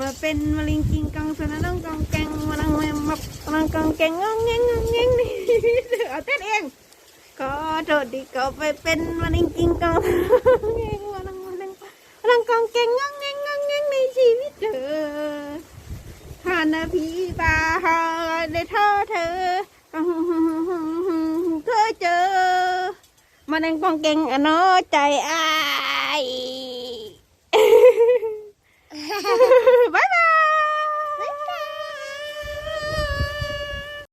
มาเป็นมะลิงกิงกังสนะน้องกังแกงมันังมามานังกังแกงงงแงงงงแงงนี่เอาเต้นเองก็โทษดีก็ไปเป็นมะลิงกิงกังแงงมันังมานังมานังกังแกงงงแงงงงแงงในชีวิตเธอฮานาพีบาฮาไดทเธอเธอเคยเจอมานังกังแกงอโนใจอาย